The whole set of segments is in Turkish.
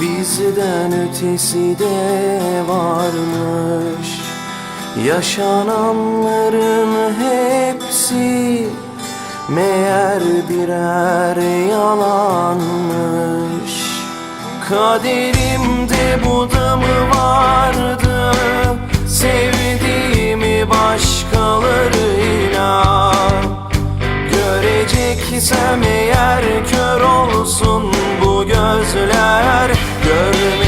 Bizden ötesi de varmış. Yaşananların hepsi Meğer birer yalanmış. Kaderimde bu da mı vardı? Sevdiğimi başkalarıyla Göreceksem gözler Görmeyeyim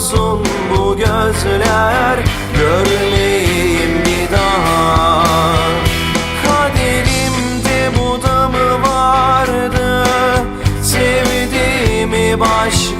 olsun bu gözler. Görmeyeyim bir daha. Kaderimde bu da mı vardı? Sevdiğimi başkalarıyla